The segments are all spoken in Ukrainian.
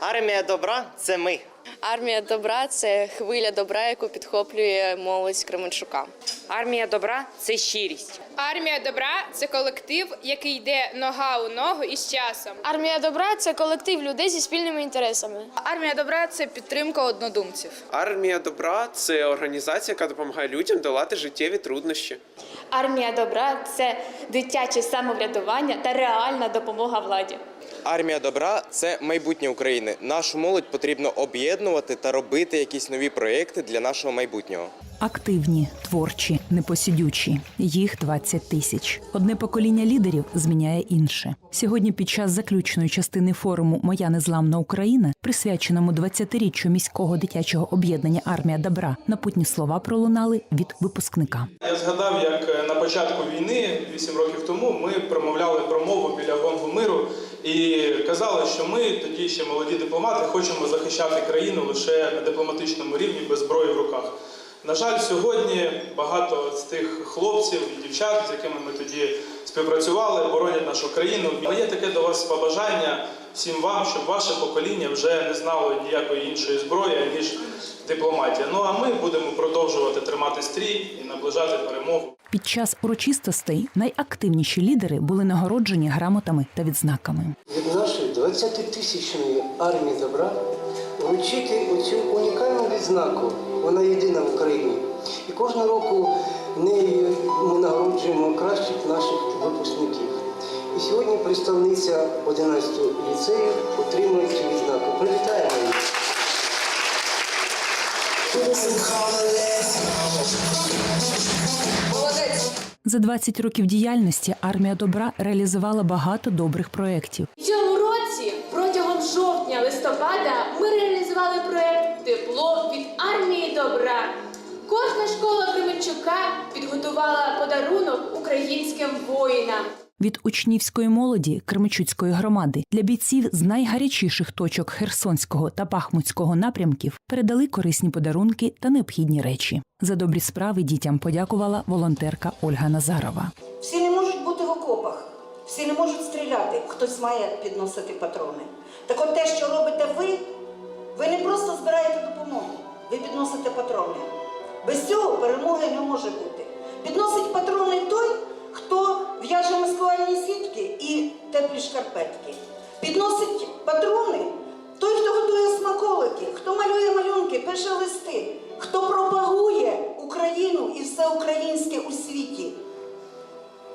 Армія добра це ми. Армія добра це хвиля добра, яку підхоплює молодь Кременчука. Армія добра це щирість. Армія добра це колектив, який йде нога у ногу із часом. Армія добра це колектив людей зі спільними інтересами. Армія добра це підтримка однодумців. Армія добра це організація, яка допомагає людям долати життєві труднощі. Армія добра це дитяче самоврядування та реальна допомога владі. Армія добра це майбутнє України. Нашу молодь потрібно об'єднувати та робити якісь нові проекти для нашого майбутнього. Активні, творчі, непосидючі. Їх 20 тисяч. Одне покоління лідерів зміняє інше. Сьогодні, під час заключної частини форуму Моя незламна Україна, присвяченому 20-річчю міського дитячого об'єднання Армія добра, напутні слова пролунали від випускника. Я згадав, як е, на початку війни, 8 років тому, ми промовляли промову біля гонгу миру і казали, що ми тоді ще молоді дипломати хочемо захищати країну лише на дипломатичному рівні без зброї в руках. На жаль, сьогодні багато з тих хлопців і дівчат, з якими ми тоді співпрацювали, боронять нашу країну. Але є таке до вас побажання всім вам, щоб ваше покоління вже не знало ніякої іншої зброї, ніж дипломатія. Ну а ми будемо продовжувати тримати стрій і наближати перемогу. Під час урочистостей найактивніші лідери були нагороджені грамотами та відзнаками. від нашої 20-тисячної армії добра вручити оцю унікальну відзнаку. Вона єдина в Україні. І кожного року нею ми нагороджуємо кращих наших випускників. І сьогодні представниця 11 ліцею отримує цю відзнаку. Привітаємо її. За 20 років діяльності армія добра реалізувала багато добрих проєктів. В цьому році протягом жовтня-листопада Тепло від армії добра. Кожна школа Кременчука підготувала подарунок українським воїнам. Від учнівської молоді Кременчуцької громади для бійців з найгарячіших точок Херсонського та Бахмутського напрямків передали корисні подарунки та необхідні речі. За добрі справи дітям подякувала волонтерка Ольга Назарова. Всі не можуть бути в окопах, всі не можуть стріляти, хтось має підносити патрони. Так от те, що робите ви, ви не просто збираєте допомогу, ви підносите патрони. Без цього перемоги не може бути. Підносить патрони той, хто в'яже маскувальні сітки і теплі шкарпетки. Підносить патрони той, хто готує смаколики, хто малює малюнки, пише листи, хто пропагує Україну і все українське у світі.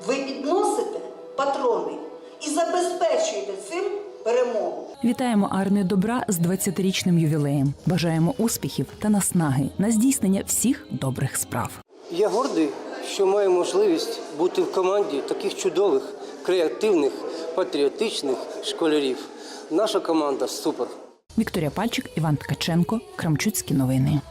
Ви підносите патрони і забезпечуєте цим перемогу. Вітаємо армію добра з 20-річним ювілеєм. Бажаємо успіхів та наснаги на здійснення всіх добрих справ. Я гордий, що маю можливість бути в команді таких чудових, креативних, патріотичних школярів. Наша команда супер. Вікторія Пальчик, Іван Ткаченко, Крамчуцькі новини.